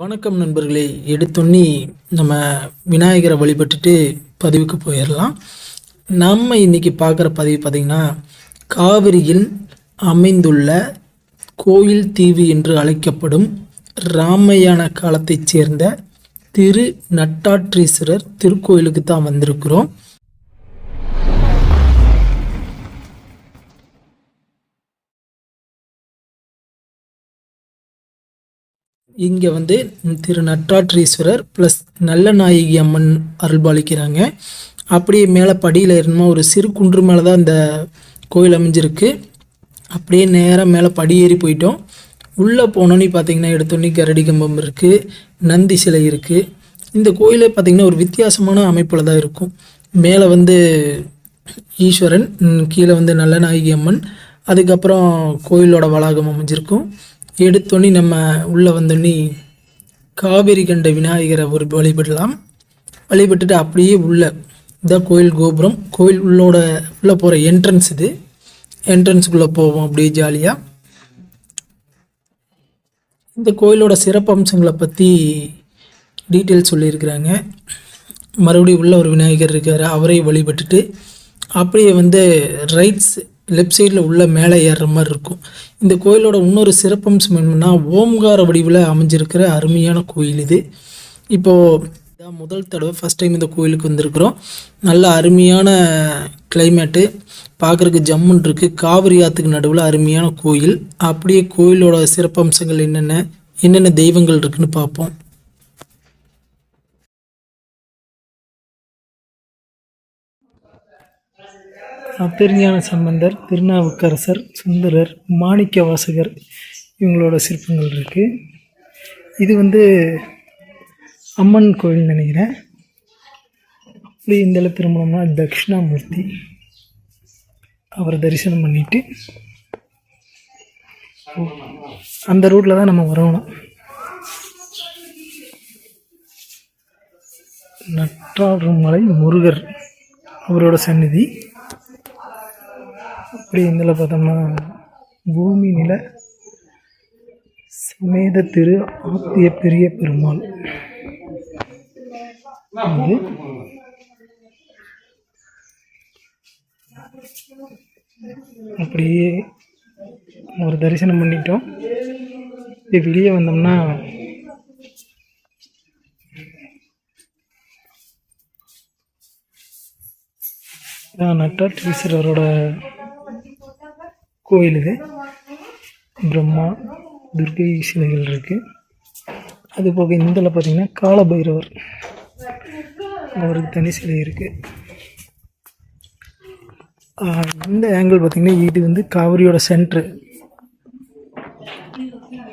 வணக்கம் நண்பர்களே. எடுத்தோன்னே நம்ம விநாயகரை வழிபட்டுட்டு பதிவுக்கு போயிடலாம் நம்ம இன்னைக்கு பார்க்குற பதிவு பார்த்திங்கன்னா காவிரியில் அமைந்துள்ள கோயில் தீவு என்று அழைக்கப்படும் ராமையான காலத்தைச் சேர்ந்த திரு நட்டாற்றீஸ்வரர் திருக்கோயிலுக்கு தான் வந்திருக்கிறோம். இங்கே வந்து திரு நட்டாற்றீஸ்வரர் ப்ளஸ் நல்ல நாயகி அம்மன் அருள்பாலிக்கிறாங்க. அப்படியே மேலே படியில் ஏறணுமா ஒரு சிறு குன்று மேலே தான் இந்த கோயில் அமைஞ்சிருக்கு. அப்படியே நேராக மேலே படி ஏறி போயிட்டோம். உள்ளே போனோன்னே பார்த்தீங்கன்னா எடுத்தோன்னே கரடி கம்பம் இருக்குது நந்தி சிலை இருக்குது இந்த கோயிலே பார்த்திங்கன்னா ஒரு வித்தியாசமான அமைப்பில் தான் இருக்கும். மேலே வந்து ஈஸ்வரன் கீழே வந்து நல்ல நாயகி அம்மன் அதுக்கப்புறம் கோயிலோட வளாகம் அமைஞ்சிருக்கும். எடுத்தோன்னே நம்ம உள்ளே வந்தோன்னே காவேரி கண்ட விநாயகரை ஒரு வழிபடலாம். வழிபட்டுட்டு அப்படியே உள்ள இதான் கோயில் கோபுரம் கோயில் உள்ளோட உள்ளே போகிற என்ட்ரன்ஸ் இது. என்ட்ரன்ஸுக்குள்ளே போவோம் அப்படியே ஜாலியாக இந்த கோயிலோட சிறப்பம்சங்களை பற்றி டீட்டெயில் சொல்லியிருக்கிறாங்க. மறுபடியும் உள்ள ஒரு விநாயகர் இருக்கார் அவரை வழிபட்டுட்டு அப்படியே வந்து ரைட்ஸ் லெஃப்ட் சைடில் உள்ள மேலே ஏறுற மாதிரி இருக்கும். இந்த கோயிலோட இன்னொரு சிறப்பம்சம் என்னென்னா ஓம்கார வடிவில் அமைஞ்சிருக்கிற அருமையான கோயில் இது. இப்போது இதான் முதல் தடவை ஃபஸ்ட் டைம் இந்த கோயிலுக்கு வந்திருக்கிறோம். நல்ல அருமையான கிளைமேட்டு பார்க்குறக்கு ஜம்முன் இருக்குது காவிரி ஆற்றுக்கு நடுவில் அருமையான கோயில். அப்படியே கோயிலோட சிறப்பம்சங்கள் என்னென்ன என்னென்ன தெய்வங்கள் இருக்குதுன்னு பார்ப்போம். அப்பெருஞான சம்பந்தர் திருநாவுக்கரசர் சுந்தரர் மாணிக்க வாசகர் இவங்களோட சிற்பங்கள் இருக்குது இது வந்து அம்மன் கோயில் நினைக்கிறேன். அப்படி இந்த இடத்துல திரும்பினோம்னா தட்சிணாமூர்த்தி. அவரை தரிசனம் பண்ணிட்டு அந்த ரூட்டில் தான் நம்ம வரணும். நற்றாற்றுமலை முருகர் அவரோட சந்நிதி. அப்படி இதில் பார்த்தோம்னா பூமி நில சமேத திரு ஆத்திய பெரிய பெருமாள். இது அப்படியே ஒரு தரிசனம் பண்ணிட்டோம். இப்படி வெளியே வந்தோம்னா நட்டா நட்டாற்றீஸ்வரரோட கோயில் இது பிரம்மா துர்கை சிலைகள் இருக்குது அது போக இந்தில் பார்த்திங்கன்னா காலபைரவர். அவருக்கு தனி சிலை இருக்குது இந்த ஆங்கிள் பார்த்திங்கன்னா இது வந்து காவிரியோட சென்ட்ரு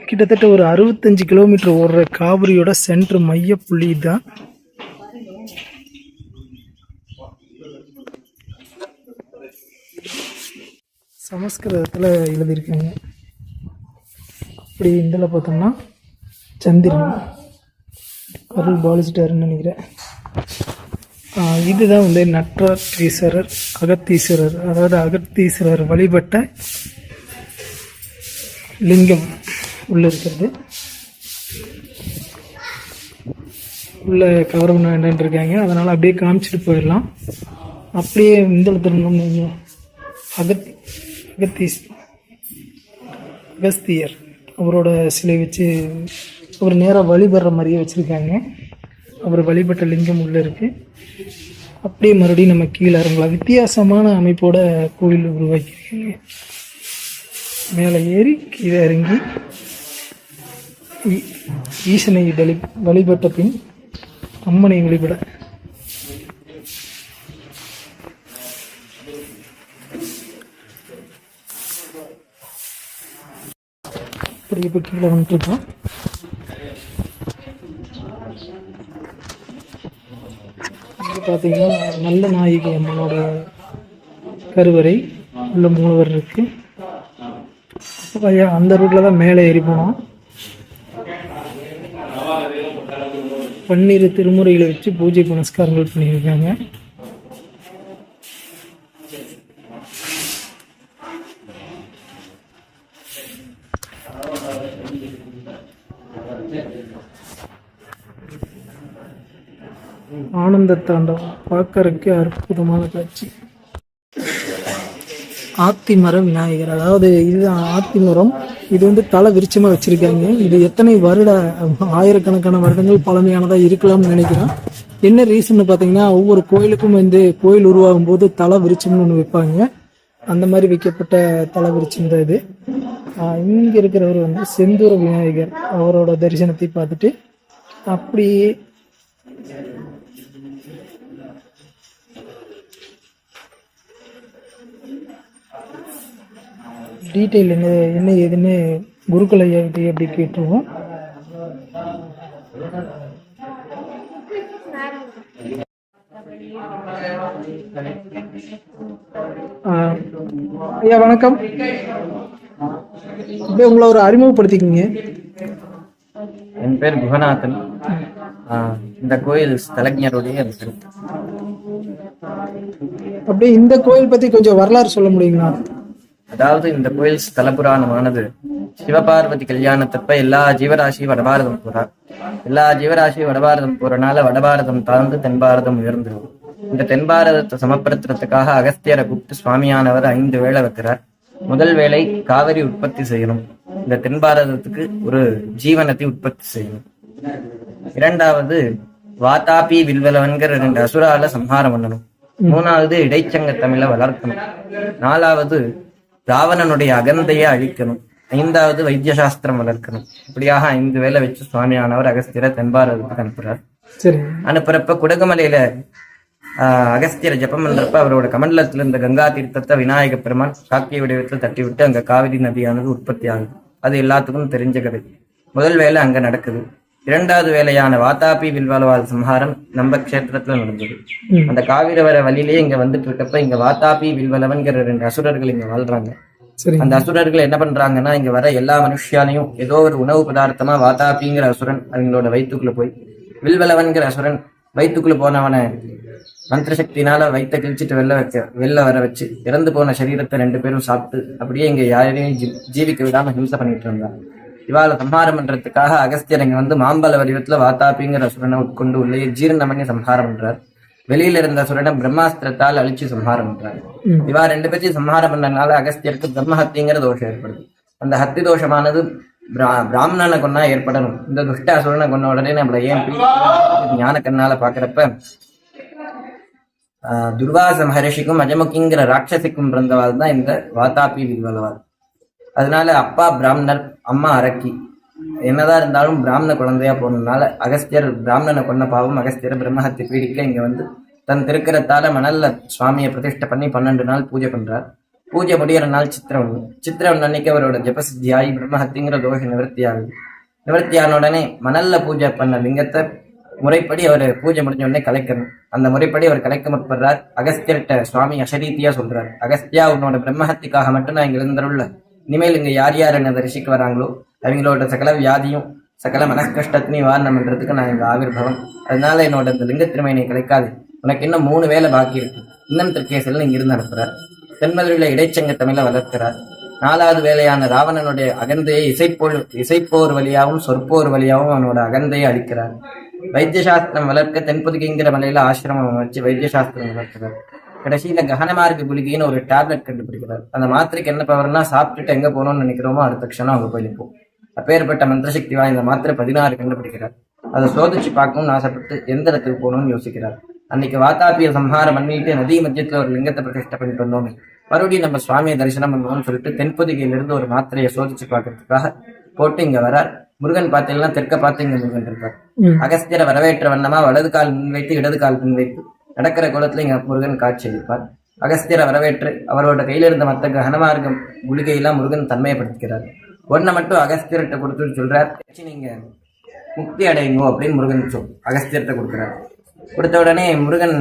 கிட்டத்தட்ட ஒரு அறுபத்தஞ்சு கிலோமீட்டர் ஓடுற காவிரியோட சென்ட்ரு மையப்புள்ளி தான் சமஸ்கிருதத்தில் எழுதியிருக்காங்க. அப்படி இதில் பார்த்தோம்னா சந்திரன். அருள் பாலிச்சிட்டாருன்னு நினைக்கிறேன். இதுதான் வந்து நட்டாற்றீஸ்வரர் அகத்தீஸ்வரர் அதாவது அகத்தீஸ்வரர் வழிபட்ட லிங்கம் உள்ளே இருக்கிறது. உள்ள கவரம் என்னன்னு இருக்காங்க. அதனால் அப்படியே காமிச்சிட்டு போயிடலாம். அப்படியே இந்த திரும்பணும் நீங்கள் அகத் அகத்தீஸ் அகஸ்தியர் அவரோட சிலை வச்சு அவர் நேராக வழிபடுற மாதிரியே வச்சுருக்காங்க. அவர் வழிபட்ட லிங்கம் உள்ளே இருக்குது அப்படியே மறுபடியும் நம்ம கீழே இறங்கலாம். வித்தியாசமான அமைப்போட கோயில் உருவாக்கியிருக்காங்க. மேலே ஏறி கீழே இறங்கி ஈ- ஈசனை வழி வழிபட்ட பின் அம்மனை வழிபட இப்படி இப்போ கீழே வந்துட்டுருக்கோம். இங்கே பார்த்தீங்கன்னா நல்ல நாயகி அம்மனோட கருவறை உள்ள மூலவர் இருக்கு. அப்போ ஐயா அந்த ரூட்டில் தான் மேலே ஏறி போனோம். பன்னிரு திருமுறைகளை வச்சு பூஜை புனஸ்காரங்கள் பண்ணியிருக்காங்க. ஆனந்த தாண்டவம் பார்க்கறதுக்கு அற்புதமான காட்சி. ஆத்திமரம் விநாயகர். அதாவது இதுதான் ஆத்திமரம் இது வந்து தலை விருச்சமாக வச்சிருக்காங்க. இது எத்தனை வருட ஆயிரக்கணக்கான வருடங்கள் பழமையானதாக இருக்கலாம்னு நினைக்கிறேன். என்ன ரீசன் பார்த்தீங்கன்னா ஒவ்வொரு கோயிலுக்கும் வந்து கோயில் உருவாகும் போது தலை விருச்சம்னு ஒன்று வைப்பாங்க. அந்த மாதிரி வைக்கப்பட்ட தலை விருட்சம் தான் இது. இங்கே இருக்கிறவர் வந்து செந்தூர விநாயகர். அவரோட தரிசனத்தை பார்த்துட்டு அப்படியே டீட்டெயில் என்ன என்ன ஏதுன்னு குருக்கள் ஐயா கிட்டே அப்படி கேட்டுருவோம். ஐயா வணக்கம். அப்படியே உங்களை ஒரு அறிமுகப்படுத்திக்கிங்க. என் பேர் குகநாதன். இந்த கோயில் கருத்து அப்படியே இந்த கோயில் பத்தி கொஞ்சம் வரலாறு சொல்ல முடியுங்களா? அதாவது இந்த கோயில் ஸ்தலபுராணமானது சிவபார்வதி கல்யாணத்தப்ப எல்லா ஜீவராசியும் வடபாரதம் போறார் எல்லா ஜீவராசியும் வடபாரதம் போறனால வடபாரதம் தாழ்ந்து தென்பாரதம் உயர்ந்துடும் இந்த தென்பாரதத்தை சமப்படுத்துறதுக்காக அகஸ்தியரை கூப்பிட்டு சுவாமியானவர் ஐந்து வேளை வைக்கிறார். முதல் வேளை காவிரி உற்பத்தி செய்யணும். இந்த தென்பாரதத்துக்கு ஒரு ஜீவனத்தை உற்பத்தி செய்யணும். இரண்டாவது வாதாபி வில்வலவன்கிற ரெண்டு அசுரால சம்ஹாரம் பண்ணணும். மூணாவது இடைச்சங்க தமிழ வளர்க்கணும். நாலாவது ராவணனுடைய அகந்தையை அழிக்கணும். ஐந்தாவது வைத்திய சாஸ்திரம் வளர்க்கணும். இப்படியாக ஐந்து வேலை வச்சு சுவாமியானவர் அகஸ்தியரை தென்பாரதத்துக்கு அனுப்புறார். அனுப்புறப்ப குடகுமலையில ஆஹ், அகஸ்தியரை ஜெபம் பண்றப்ப அவரோட கமண்டலத்துல இருந்த கங்கா தீர்த்தத்தை விநாயக பெருமான் காக்கிய வடிவத்தில் தட்டி விட்டு அங்க காவிரி நதியானது உற்பத்தி ஆகுது. அது எல்லாத்துக்கும் தெரிஞ்ச கதை. முதல் வேலை அங்க நடக்குது. இரண்டாவது வேலையான வாதாபி வில்வலவால் சம்ஹாரம் நம்ம க்ஷேத்திரத்துல நடந்தது. அந்த காவிரி வர வழியிலேயே இங்க வந்துட்டு இருக்கப்ப இங்க வாதாபி வில்வலவன்கிற ரெண்டு அசுரர்கள் இங்க வாழ்றாங்க. அந்த அசுரர்கள் என்ன பண்றாங்கன்னா இங்க வர எல்லா மனுஷியாலையும் ஏதோ ஒரு உணவு பதார்த்தமா வாதாபிங்கிற அசுரன் அவங்களோட வயிற்றுக்குள்ள போய் வில்வலவன்கிற அசுரன் வயிற்றுக்குள்ள போனவனை மந்திர சக்தினால வயிற்ற கிழிச்சிட்டு வெளில வைக்க வெளில வர வச்சு இறந்து போன சரீரத்தை ரெண்டு பேரும் சாப்பிட்டு அப்படியே இங்க யாரையும் ஜீவிக்க விடாம ஹிம்சை பண்ணிட்டு இருந்தாங்க இவாளை சம்ஹாரம் பண்றதுக்காக அகஸ்தியர் இங்க வந்து மாம்பழ வடிவத்துல வாத்தாபிங்கிற அசுரனை உட்கொண்டு உள்ளே ஜீரணம் பண்ணி சம்ஹாரம் பண்றார் வெளியில இருந்த அசுரனை பிரம்மாஸ்திரத்தால் அழிச்சு சம்ஹாரம் பண்றாரு. இவா ரெண்டு பேர்த்தையும் சம்ஹாரம் பண்ணனால அகஸ்தியருக்கு பிரம்மஹத்திங்கிற தோஷம் ஏற்படுது. அந்த ஹத்தி தோஷமானது பிரா- பிராமணனை கொன்னா ஏற்படணும். இந்த துஷ்ட அசுரனை கொன்ன உடனே நம்மள ஏன் ஞான கண்ணால பாக்குறப்ப ஆஹ், துர்வாச மகரிஷிக்கும் அஜமுகிங்கிற ராட்சசிக்கும் பிறந்தவாள் தான் இந்த வாதாபி வில்வலவாள் அதனால அப்பா பிராமணர் அம்மா அரக்கி. என்னதான் இருந்தாலும் பிராமண குழந்தையா போனதுனால அகஸ்தியர் பிராமணனை கொன்ன பாவம் அகஸ்தியர் பிரம்மஹத்தி பீடிக்க இங்க வந்து தன் திருக்கிறத்தால மணல்ல சுவாமியை பிரதிஷ்டை பண்ணி பன்னெண்டு நாள் பூஜை பண்றார். பூஜை முடியிற நாள் சித்திரவன். சித்திரவன் அன்னைக்கு அவரோட ஜபசித்தியாகி பிரம்மஹத்திங்கிற தோஷ நிவர்த்தி ஆகுது நிவர்த்தி ஆன உடனே மணல்ல பூஜை பண்ண லிங்கத்தை முறைப்படி அவர் பூஜை முடிஞ்ச உடனே கலைக்கணும். அந்த முறைப்படி அவர் கலைக்க முற்படுறார். அகஸ்தியர்கிட்ட சுவாமி அசரீதியா சொல்றார். அகஸ்தியா உன்னோட பிரம்மஹத்திக்காக மட்டும் நான் இங்க இருந்தருள்ள இனிமேல் இங்கே யார் யார் என்னை தரிசிக்க வராங்களோ அவங்களோட சகல வியாதியும் சகல மனக்கஷ்டத்தினையும் நிவாரணம் பண்ணுறதுக்கு நான் எங்கள் ஆவிர்பவம். அதனால என்னோட இந்த லிங்க திருமையினை கிடைக்காது. உனக்கு இன்னும் மூணு வேலை பாக்கி இருக்கு. இன்னும் திருக்கேசல் இங்கிருந்து இருந்து தென்மதுரையில் இடைச்சங்க தமிழை வளர்க்கிறார். நாலாவது வேலையான ராவணனுடைய அகந்தையை இசைப்போர் இசைப்போர் வழியாகவும் சொற்போர் வழியாகவும் அவனோட அகந்தையை அளிக்கிறார் வைத்தியசாஸ்திரம் வளர்க்க தென்புதுகிங்கிற மலையில ஆசிரமம் வச்சு வைத்தியசாஸ்திரம் வளர்க்கிறார். கடைசியில ககனமார்க்கு குளிகைன்னு ஒரு டேப்லெட் கண்டுபிடிக்கிறார். அந்த மாத்திரைக்கு என்ன பவர்னா சாப்பிட்டுட்டு எங்க போகணும்னு நினைக்கிறோமோ அடுத்த க்ஷணம் அங்க போய் நிற்போம் அப்பேற்பட்ட மந்திரசக்தி வாய்ந்த மாத்திரை பதினாறு கண்டுபிடிக்கிறார். அதை சோதிச்சு பார்க்கணும்னு ஆசைப்பட்டு எந்த இடத்துக்கு போகணும்னு யோசிக்கிறார். அன்னைக்கு வாத்தாபிய சம்ஹாரம் பண்ணிட்டு நதி மத்தியத்துல ஒரு லிங்கத்தை பிரதிஷ்டை பண்ணிட்டு வந்தோமே மறுபடியும் நம்ம சுவாமியை தரிசனம் பண்ணுவோம்னு சொல்லிட்டு தென்பொதிகையில இருந்து ஒரு மாத்திரையை சோதிச்சு பார்க்கறதுக்காக போட்டு இங்க வரார். முருகன் பார்த்தீங்கன்னா தெற்க பார்த்து இங்க முருகன் இருக்கார். அகஸ்தியரை வரவேற்ற வண்ணமா வலது கால் முன் வைத்து இடது கால் பின் வைத்து நடக்கிற குளத்துல இங்கே முருகன் காட்சி அளிப்பார். அகஸ்தியரை வரவேற்று அவரோட கையிலிருந்த இருந்த மத்த ககனமார்க்கம் குளிகையெல்லாம் முருகன் தன்மையப்படுத்திக்கிறார் ஒன்றை மட்டும் அகஸ்தியர்கிட்ட கொடுத்துட்டு சொல்கிறார் நீங்கள் முக்தி அடையுங்கோ அப்படின்னு முருகன் சொல் அகஸ்தியர்கிட்ட கொடுக்குறார். கொடுத்த உடனே முருகன்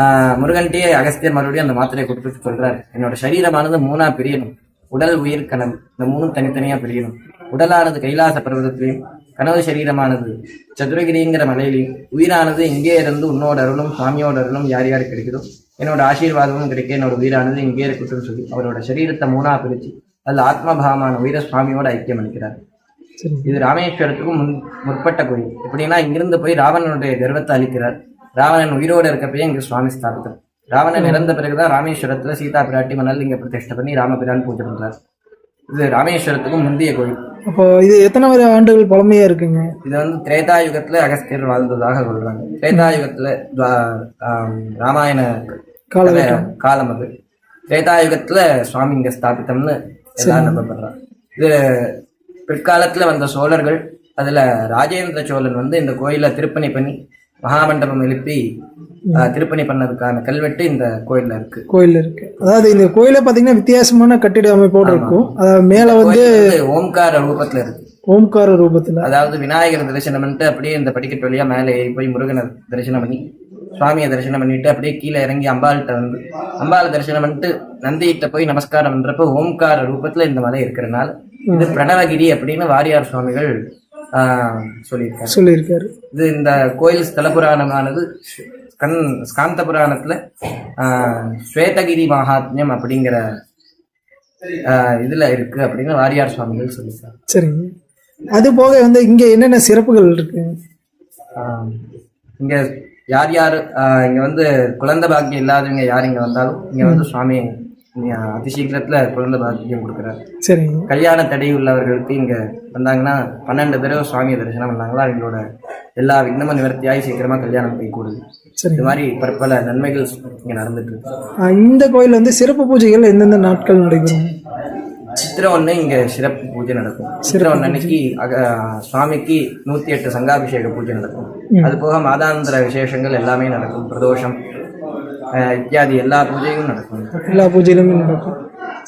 ஆஹ், முருகன்கிட்டயே அகஸ்தியர் மறுபடியும் அந்த மாத்திரையை கொடுத்துட்டு சொல்கிறார் என்னோட சரீரமானது மூணாக பிரியணும். உடல் உயிர் கணம். இந்த மூணும் தனித்தனியாக பிரியணும். உடலானது கைலாச பர்வதத்திலையும் கனவு சரீரமானது. சதுரகிரிங்கிற மலையிலையும் உயிரானது இங்கே இருந்து உன்னோட அருளும் சுவாமியோட அருளும் யார் யாருக்கு கிடைக்குதோ? என்னோட ஆசீர்வாதமும் கிடைக்க என்னோட உயிரானது இங்கே இருக்கட்டும்னு சொல்லி அவரோட சரீரத்தை மூணா பிரிச்சு அதுல ஆத்மபாவமான உயிர சுவாமியோட ஐக்கியம் அளிக்கிறார். இது ராமேஸ்வரத்துக்கும் முன் முற்பட்ட கோயில். எப்படின்னா இங்கிருந்து போய் ராவணனுடைய கர்வத்தை அழிக்கிறார் ராவணன் உயிரோடு இருக்கப்பயே இங்க சுவாமி ஸ்தாபித்தம் ராவணன் இறந்த பிறகுதான் ராமேஸ்வரத்துல சீதா பிராட்டி மணலிங்க பிரதிஷ்டை பண்ணி ராமபிரான் பூஜை பண்றார். இது ராமேஸ்வரத்துக்கும் முந்தைய கோயில். அப்போ இது எத்தனை வரை ஆண்டுகள் பழமையா இருக்குங்க? இது வந்து திரேதாயுகத்துல அகஸ்தியர் வாழ்ந்ததாக சொல்றாங்க. திரேதாயுகத்துல துவா- ஆம், ராமாயண காலகட்டம் காலம் அது. திரேதாயுகத்துல சுவாமி இங்க ஸ்தாபித்தம்னு எல்லாரும் நம்பப்படுறாங்க. இது பிற்காலத்துல வந்த சோழர்கள் அதுல ராஜேந்திர சோழன் வந்து இந்த கோயிலை திருப்பணி பண்ணி மகாமண்டபம் எழுப்பி திருப்பணி பண்ணதுக்கான கல்வெட்டு இந்த கோயில்ல இருக்கு. கோயில் இருக்கு. அதாவது இந்த கோயில பாத்தீங்கன்னா வித்தியாசமான கட்டிட அமைப்போடு இருக்கும். அதாவது மேல வந்து ஓம்கார ரூபத்துல இருக்கு. ஓம்கார ரூபத்துல. அதாவது விநாயகர் தரிசனம் பண்ணிட்டு அப்படியே இந்த படிக்கட்டு வழியா மேலே ஏறி போய் முருகனை தரிசனம் பண்ணி சுவாமியை தரிசனம் பண்ணிட்டு அப்படியே கீழே இறங்கி அம்பாள்கிட்ட வந்து அம்பாள் தரிசனம் பண்ணிட்டு நந்திகிட்ட போய் நமஸ்காரம் பண்றப்ப ஓம்கார ரூபத்துல இந்த மலை இருக்கிறனால இது பிரணவகிரி அப்படின்னு வாரியார் சுவாமிகள் சொல்லியிருக்காரு. சொல்லியிருக்காரு. இது இந்த கோயில் ஸ்தல புராணமானது கண் ஸ்காந்த புராணத்துல ஸ்வேதகிரி மகாத்மியம் அப்படிங்கிற இதுல இருக்கு அப்படின்னு வாரியார் சுவாமிகள் சொல்லியிருக்காரு சரிங்க. அது போக வந்து இங்க என்னென்ன சிறப்புகள் இருக்கு? இங்க யார் யார் இங்க வந்து குழந்தை பாக்கியம் இல்லாதவங்க யார் இங்க வந்தாலும் இங்க வந்து சுவாமி இங்க அதிசீக்கிரத்துல குழந்தை பாக்கியம் கொடுக்குறாரு. சரிங்க. கல்யாண தடை உள்ளவர்களுக்கு இங்க வந்தாங்கன்னா பன்னெண்டு தடவை சுவாமியை தரிசனம் பண்ணாங்களா? அவங்களோட எல்லா விக்னமும் நிவர்த்தியாகி சீக்கிரமா கல்யாணம் போய் கூடுது. சரிங்க இது மாதிரி பற்பல நன்மைகள் இங்க நடந்துட்டு இருக்கு. இந்த கோயில் வந்து சிறப்பு பூஜைகள் எந்தெந்த நாட்கள் நடைபெறும்? சித்திரை ஒண்ணு இங்க சிறப்பு பூஜை நடக்கும். சித்திரை ஒண்ணு அன்னைக்கு அக- சுவாமிக்கு நூத்தி எட்டு சங்காபிஷேக பூஜை நடக்கும். அது போக மாதாந்திர விசேஷங்கள் எல்லாமே நடக்கும். பிரதோஷம் இத்தியாதி எல்லா பூஜையும் நடக்கும். எல்லா பூஜையிலுமே நடக்கும்.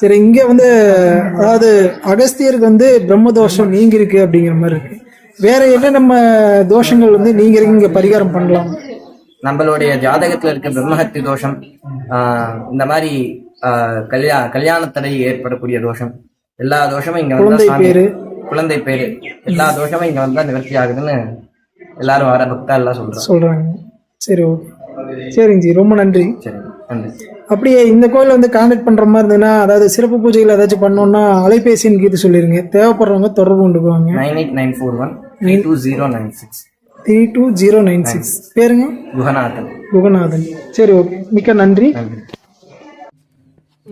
சரி இங்க வந்து அதாவது அகஸ்தியருக்கு வந்து பிரம்ம தோஷம் நீங்கி இருக்கு அப்படிங்கிற மாதிரி இருக்கு. வேற என்ன நம்ம தோஷங்கள் வந்து நீங்க இங்க பரிகாரம் பண்ணலாம்? நம்மளுடைய ஜாதகத்துல இருக்க பிரம்மஹத்தி தோஷம் இந்த மாதிரி கல்யா கல்யாண தடை ஏற்படக்கூடிய தோஷம் எல்லா தோஷமும் இங்க குழந்தை பேரு. குழந்தை பேரு. எல்லா தோஷமும் இங்க வந்தா நிவர்த்தி ஆகுதுன்னு எல்லாரும் வர பக்தா எல்லாம் சொல்றாங்க. சொல்றாங்க. சரி ஓகே. சரிங்க ஜி ரொம்ப நன்றி. சரி நன்றி. அப்படியே இந்த கோயிலை வந்து கான்டாக்ட் பண்ற மாதிரி இருந்ததுன்னா அதாவது சிறப்பு பூஜைகள் ஏதாச்சும் பண்ணோம்னா அலைபேசின்னு கீது சொல்லிருங்க. தேவைப்படுறவங்க தொடர்பு கொண்டுக்குவாங்க nine eight nine four one two zero nine six three two zero nine six பேருங்க? குஹநாதன் குகநாதன். சரி ஓகே மிக்க நன்றி. நன்றி.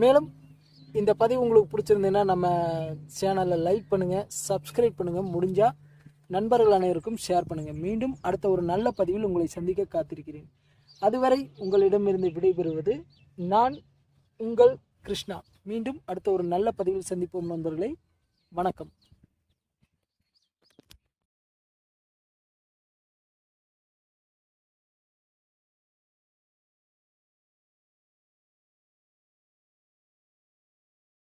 மேலும் இந்த பதிவு உங்களுக்கு பிடிச்சிருந்ததுன்னா நம்ம சேனலை லைக் பண்ணுங்கள் சப்ஸ்கிரைப் பண்ணுங்கள் முடிஞ்சால் நண்பர்கள் அனைவருக்கும் ஷேர் பண்ணுங்கள் மீண்டும் அடுத்த ஒரு நல்ல பதிவில் உங்களை சந்திக்க காத்திருக்கிறேன். அதுவரை உங்களிடமிருந்து விடைபெறுவது நான் உங்கள் கிருஷ்ணா. மீண்டும் அடுத்த ஒரு நல்ல பதிவில் சந்திப்போம் நண்பர்களே. வணக்கம்.